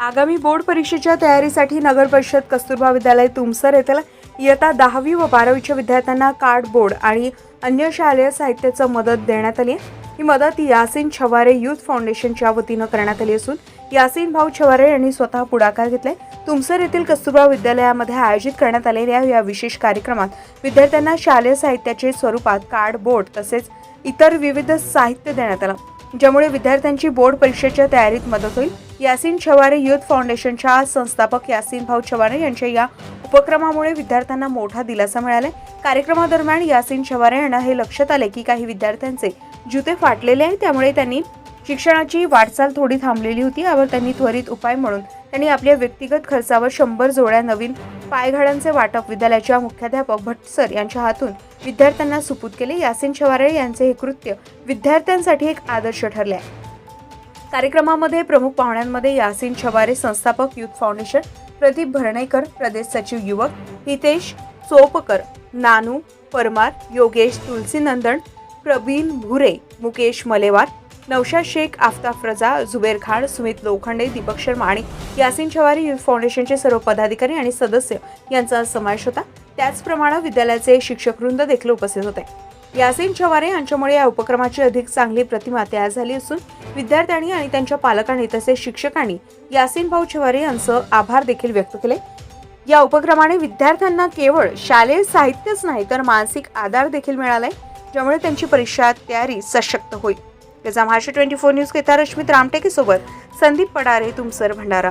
आगामी बोर्ड परीक्षेच्या तयारीसाठी नगर परिषद कस्तुरबा विद्यालय तुमसर येथील इयत्ता दहावी व बारावीच्या विद्यार्थ्यांना कार्डबोर्ड आणि अन्य शालेय साहित्याचं मदत देण्यात आली आहे. ही मदत यासिन छवारे यूथ फाउंडेशनच्या वतीनं करण्यात आली असून यासिन भाऊ छवारे यांनी स्वतः पुढाकार घेतलाय. तुमसर येथील कस्तुरबा विद्यालयामध्ये आयोजित करण्यात आलेल्या या विशेष कार्यक्रमात विद्यार्थ्यांना शालेय साहित्याचे स्वरूपात कार्डबोर्ड तसेच इतर विविध साहित्य देण्यात आलं. ज्यामुळे विद्यार्थ्यांची बोर्ड परीक्षेच्या तयारीत मदत होईल. यासिन छवारे युथ फाउंडेशनच्या संस्थापक यासिन भाऊ छवारे यांच्या या उपक्रमामुळे विद्यार्थ्यांना मोठा दिलासा मिळाला कार्यक्रमादरम्यान यासिन छवारे यांना हे लक्षात आले की काही विद्यार्थ्यांचे जुते फाटलेले आहेत त्यामुळे त्यांनी शिक्षणाची वाटचाल थोडी थांबलेली होती. यावर त्यांनी त्वरित उपाय म्हणून त्यांनी आपल्या व्यक्तिगत खर्चावर शंभर जोड्या नवीन पायघाडांचे वाटप विद्यालयाच्या मुख्याध्यापक भट्ट सर यांच्या हातून विद्यार्थ्यांना सुपूत केले. यासिन छवारे यांचे हे कृत्य विद्यार्थ्यांसाठी एक आदर्श ठरले आहे कार्यक्रमामध्ये प्रमुख पाहुण्यांमध्ये यासिन छवारे संस्थापक युथ फाउंडेशन प्रदीप भरणेकर प्रदेश सचिव युवक हितेश चोपकर नानू परमार योगेश तुलसीनंदन प्रवीण भुरे मुकेश मलेवार नौशाद शेख आफताब रजा जुबेर खान सुमित लोखंडे दीपक शर्मा आणि यासिन छवारी युथ फाउंडेशनचे सर्व पदाधिकारी आणि सदस्य यांचा समावेश होता. त्याचप्रमाणे विद्यालयाचे शिक्षकवृंद देखील उपस्थित होते. यासीन छवारे यांच्यामुळे या उपक्रमाची अधिक चांगली प्रतिमा तयार झाली असून विद्यार्थ्यांनी आणि त्यांच्या पालकांनी तसेच शिक्षकांनी यासीन भाऊ छवारे यांचं आभार देखील व्यक्त केले. या उपक्रमाने विद्यार्थ्यांना केवळ शालेय साहित्यच नाही तर मानसिक आधार देखील मिळालाय ज्यामुळे त्यांची परीक्षा तयारी सशक्त होईल. त्याचा महाराष्ट्र ट्वेंटी फोर न्यूज घेता रश्मित रामटेके सोबत संदीप पडारे तुमसर भंडारा.